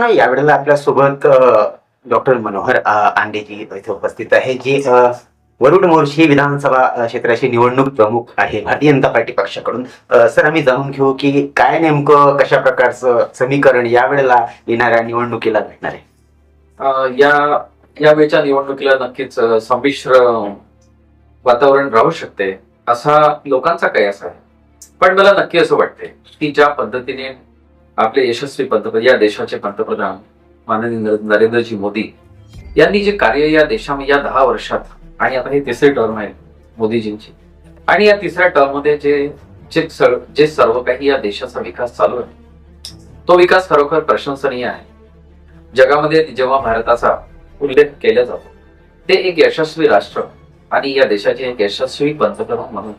मित्रांनो यावेळेला आपल्यासोबत डॉक्टर मनोहर आंडेजी इथे उपस्थित आहे जी वरुड मोर्शी विधानसभा क्षेत्राची निवडणूक प्रमुख आहे भारतीय जनता पार्टी पक्षाकडून. सर आम्ही जाणून घेऊ की काय नेमकं कशा प्रकारचं समीकरण यावेळेला येणाऱ्या निवडणुकीला भेटणार आहे? या या निवडणुकीला नक्कीच संमिश्र वातावरण राहू शकते असा लोकांचा कयास आहे. पण मला नक्की असं वाटते की ज्या पद्धतीने आपले यशस्वी पंतप्रधान या देशाचे पंतप्रधान माननीय नरेंद्रजी मोदी यांनी जे कार्य या देशामध्ये या दहा वर्षात आणि आता हे तिसरी टर्म आहे मोदीजींची. आणि या तिसऱ्या टर्ममध्ये जे जे जे सर्व काही या देशाचा विकास चालू आहे तो विकास खरोखर प्रशंसनीय आहे. जगामध्ये जेव्हा भारताचा उल्लेख केला जातो ते एक यशस्वी राष्ट्र आणि या देशाचे एक यशस्वी पंतप्रधान म्हणून.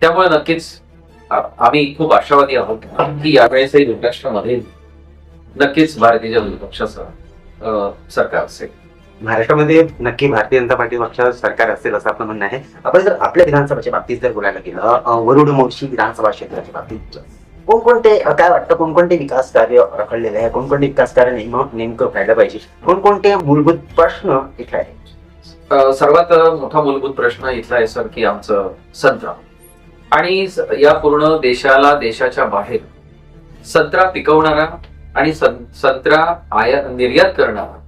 त्यामुळे नक्कीच आम्ही खूप आशावादी आहोत की यावेळेसही महाराष्ट्रामध्ये नक्कीच भारतीय जनता पक्षाचं सरकार असेल. महाराष्ट्रामध्ये नक्की भारतीय जनता पार्टी पक्षाचं सरकार असेल असं आपलं म्हणणं आहे. आपण जर आपल्या विधानसभेच्या बाबतीत जर बोलायला गेलं वरुड मोर्शी विधानसभा क्षेत्राच्या बाबतीत कोणकोणते काय वाटतं कोणकोणते विकास कार्य रखडलेले आहे कोणकोणते विकास कार्य नेम- नेमकं व्हायला पाहिजे कोणकोणते मूलभूत प्रश्न इथे आहे सर्वात मोठा मूलभूत प्रश्न इथला आहे सर की आमचं संत्रा आणि या पूर्ण देशाला देशाच्या बाहेर संत्रा पिकवणारा आणि संत्रा आयात निर्यात करणारा.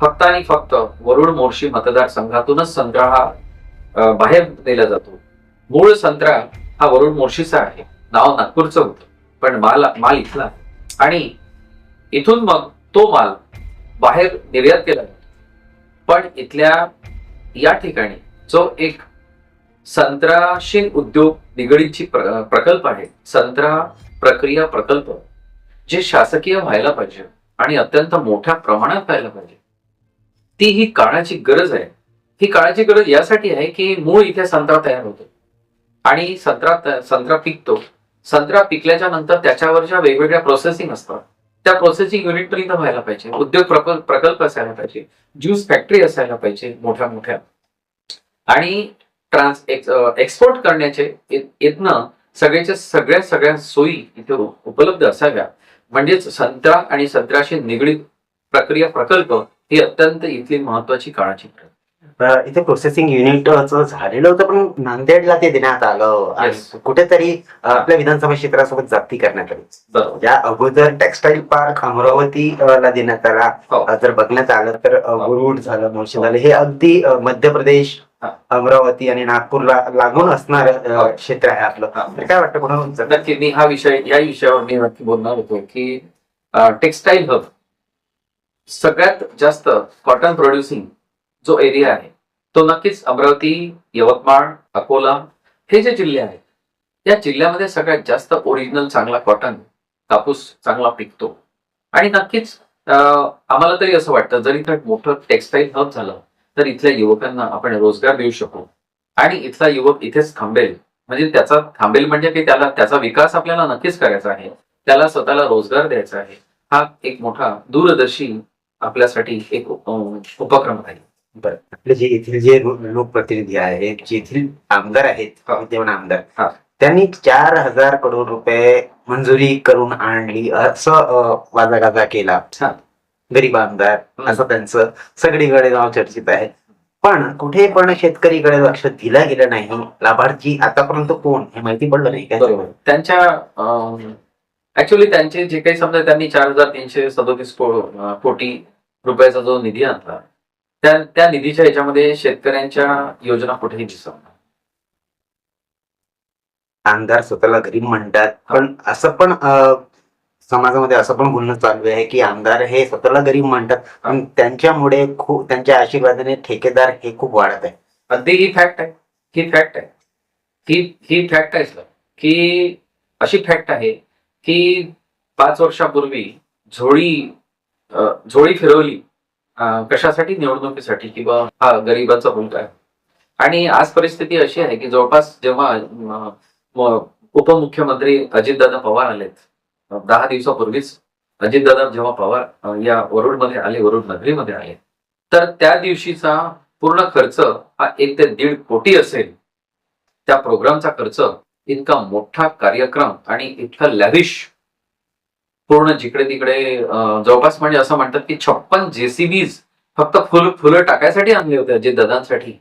फक्त आणि फक्त वरुण मोर्शी मतदारसंघातूनच संत्रा हा बाहेर नेला जातो. मूळ संत्रा हा वरुण मोर्शीचा आहे. नाव नागपूरचं होतं. पण माल माल इथला आणि इथून मग तो माल बाहेर निर्यात केला जातो. पण इथल्या या ठिकाणी जो एक संत्राशी उद्योग निगडीतची प्र- प्रकल्प आहे. संत्रा प्रक्रिया प्रकल्प जे शासकीय व्हायला पाहिजे आणि अत्यंत मोठ्या प्रमाणात व्हायला पाहिजे. ती ही काळाची गरज आहे. ही काळाची गरज यासाठी आहे की मूळ इथे संत्रा तयार होतो. आणि संत्रा संत्रा पिकतो. संत्रा पिकल्याच्या नंतर त्याच्यावरच्या वेगवेगळ्या प्रोसेसिंग असतात त्या प्रोसेसिंग युनिट पण इथं व्हायला पाहिजे. उद्योग प्रकल्प प्रकल्प असायला पाहिजे. ज्यूस फॅक्टरी असायला पाहिजे मोठ्या मोठ्या आणि ट्रान्स एक्सपोर्ट करण्याचे इथनं सगळ्याच्या सगळ्या सगळ्या सोयी इथे उपलब्ध असाव्या म्हणजेच संत्रा आणि संत्र्याशी निगडीत प्रक्रिया प्रकल्प ही अत्यंत इथली महत्वाची काळाची इथे प्रोसेसिंग युनिट झालेलं होतं पण नांदेडला ते देण्यात आलं आणि. कुठेतरी आपल्या विधानसभा क्षेत्रासोबत जाती करण्यात आली या अगोदर टेक्सटाईल पार्क अमरावती अ, ला देण्यात आला हो. जर बघण्यात आलं तर अ, हो. मुरुड झालं मोर्शी झालं हे अगदी मध्य प्रदेश हा. अमरावती आणि नागपूरला लागून असणार. क्षेत्र आहे आपलं. तर काय वाटतं कोणाला नक्की मी हा विषय या विषयावर मी नक्की बोलणार होतो की टेक्सटाईल हब सगळ्यात जास्त कॉटन प्रोड्युसिंग जो एरिया आहे तो नक्कीच अमरावती यवतमाळ अकोला हे जे जिल्हे आहेत या जिल्ह्यामध्ये सगळ्यात जास्त ओरिजिनल चांगला कॉटन कापूस चांगला पिकतो आणि नक्कीच आम्हाला तरी असं वाटतं जर इथं मोठं टेक्सटाईल हब झालं तर इथल्या युवकांना आपण रोजगार देऊ शकू. आणि इथला युवक इथेच थांबेल. म्हणजे त्याचा थांबेल म्हणजे की त्याला त्याचा विकास आपल्याला नक्कीच करायचा आहे. त्याला स्वतःला रोजगार द्यायचा आहे. हा एक मोठा दूरदर्शी आपल्यासाठी एक उपक्रम आहे. बरं. आपले जे येथील जे लोकप्रतिनिधी आहेत जे येथील आमदार आहेत. विद्यमान आमदार. त्यांनी चार हजार करोड रुपये मंजुरी करून आणली असं वाजागाजा केला. हा. गरीब आमदार. असं त्यांचं सगळीकडे नाव चर्चित आहे पण कुठे पण शेतकरीकडे लक्ष दिलं गेलं नाही लाभार्थी आतापर्यंत कोण हे माहिती पडलं नाही काय त्यांच्या ऍक्च्युली त्यांचे जे काही समजा त्यांनी चार हजार तीनशे सदोतीस कोटी रुपयाचा जो निधी आणला त्या त्या निधीच्या ह्याच्यामध्ये शेतकऱ्यांच्या योजना कुठेही दिसत. आमदार स्वतःला गरीब म्हणतात पण असं पण समाजामध्ये असं पण बोलणं चालू आहे की आमदार हे स्वतःला गरीब म्हणतात. पण त्यांच्यामुळे खूप त्यांच्या आशीर्वादाने ठेकेदार हे खूप वाढत आहे. अगदी ही फॅक्ट आहे. ही फॅक्ट आहे. ही ही फॅक्ट आहे सर की अशी फॅक्ट आहे की पाच वर्षापूर्वी झोळी झोळी फिरवली कशासाठी? निवडणुकीसाठी किंवा हा गरिबाचा मुलगा आहे. आणि आज परिस्थिती अशी आहे की जवळपास जेव्हा उपमुख्यमंत्री अजितदादा पवार आलेत दहा दिवसापूर्वीच अजितदादा जेव्हा पवार या वरुडमध्ये आले वरुड नगरीमध्ये आले तर त्या दिवशीचा पूर्ण खर्च हा एक ते दीड कोटी असेल. त्या प्रोग्रामचा खर्च इतका मोठा कार्यक्रम आणि इतका लॅविश पूर्ण जिकडे तिकडे जवळपास म्हणजे असं म्हणतात की छप्पन जेसीबीज फक्त फुल फुलं टाकायसाठी आणले होते जे ददांसाठी.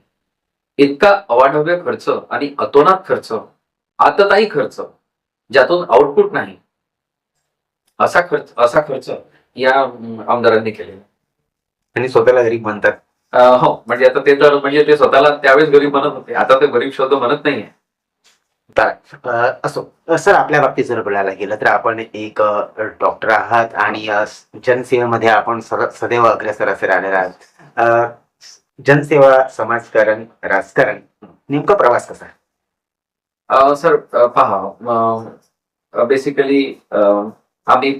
इतका अवाढव्य खर्च आणि अतोनात खर्च आतताही खर्च ज्यातून आउटपुट नाही. असा खर्च असा खर्च या आमदारांनी केलेला. आणि स्वतःला गरीब म्हणतात. हो म्हणजे आता ते तर म्हणजे ते स्वतःला त्यावेळेस गरीब म्हणत होते. आता ते गरीब शब्द म्हणत नाहीये. असो. सर आपल्या बाबतीत जर बोलायला गेलं तर आपण एक डॉक्टर आहात आणि जनसेवेमध्ये आपण सदैव अग्रेसर असे राहणार आहात. जनसेवा समाजकारण राजकारण नेमका प्रवास कसा सर पहा बेसिकली आम्ही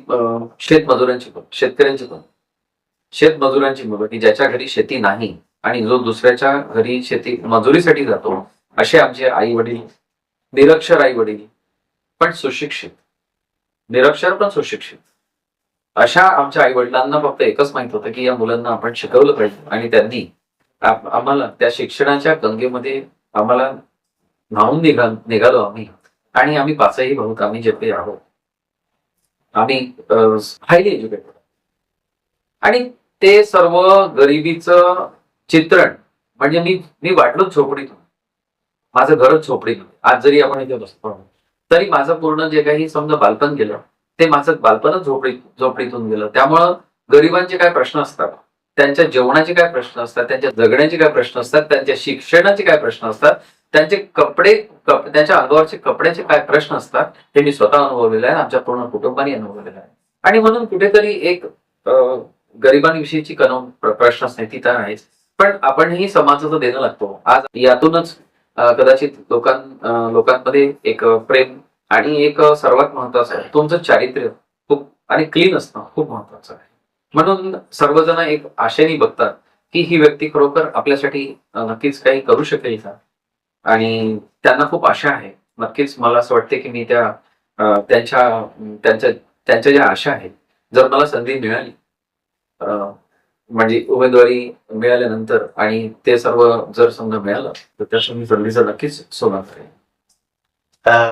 शेतमजुरांची पण शेतकऱ्यांची पण. शेतमजुरांची मुलं की ज्याच्या घरी शेती नाही आणि जो दुसऱ्याच्या घरी शेती मजुरीसाठी जातो असे आमचे आई वडील निरक्षर आई वडील पण सुशिक्षित. निरक्षर पण सुशिक्षित. अशा आमच्या आई वडिलांना फक्त एकच माहीत होतं की या मुलांना आपण शिकवलं पाहिजे आणि त्यांनी आम्हाला त्या शिक्षणाच्या गंगेमध्ये आम्हाला न्हावून निघा निघालो आम्ही. आणि आम्ही पाचही भाऊत आम्ही जेपे आहोत. आम्ही हायली एज्युकेटेड आणि ते सर्व गरिबीचं चित्रण म्हणजे मी मी वाटलोच झोपडीतून. माझं घरच झोपडीतून. आज जरी आपण इथे बसतो तरी माझं पूर्ण जे काही समजा बालपण गेलं ते माझं बालपणच झोपडीत झोपडीतून गेलं. त्यामुळं गरिबांचे काय प्रश्न असतात? त्यांच्या जेवणाचे काय प्रश्न असतात? त्यांच्या जगण्याचे काय प्रश्न असतात? त्यांच्या शिक्षणाचे काय प्रश्न असतात? त्यांचे कपडे कप- त्यांच्या अंगावरचे कपड्याचे काय प्रश्न असतात हे मी स्वतः अनुभवलेलं आहे आमच्या पूर्ण कुटुंबाने अनुभवलेलं आहे. आणि म्हणून कुठेतरी एक गरिबांविषयीची कनव प्रश्न असणे ती तर आहेच. पण आपणही समाजाचं देणं लागतो. आज यातूनच कदाचित लोकां लोकांमध्ये एक प्रेम आणि एक सर्वात महत्वाचं तुमचं चारित्र्य खूप आणि क्लीन असणं खूप महत्वाचं आहे. म्हणून सर्वजण एक आशेने बघतात की ही व्यक्ती खरोखर आपल्यासाठी नक्कीच काही करू शकेल का? आणि त्यांना खूप आशा आहे. नक्कीच मला असं वाटते की मी त्या त्यांच्या त्यांच्या त्यांच्या ज्या आशा आहेत जर मला संधी मिळाली म्हणजे उमेदवारी मिळाल्यानंतर आणि ते सर्व जर समजा मिळालं तर त्या संधीचा नक्कीच सोनं करेल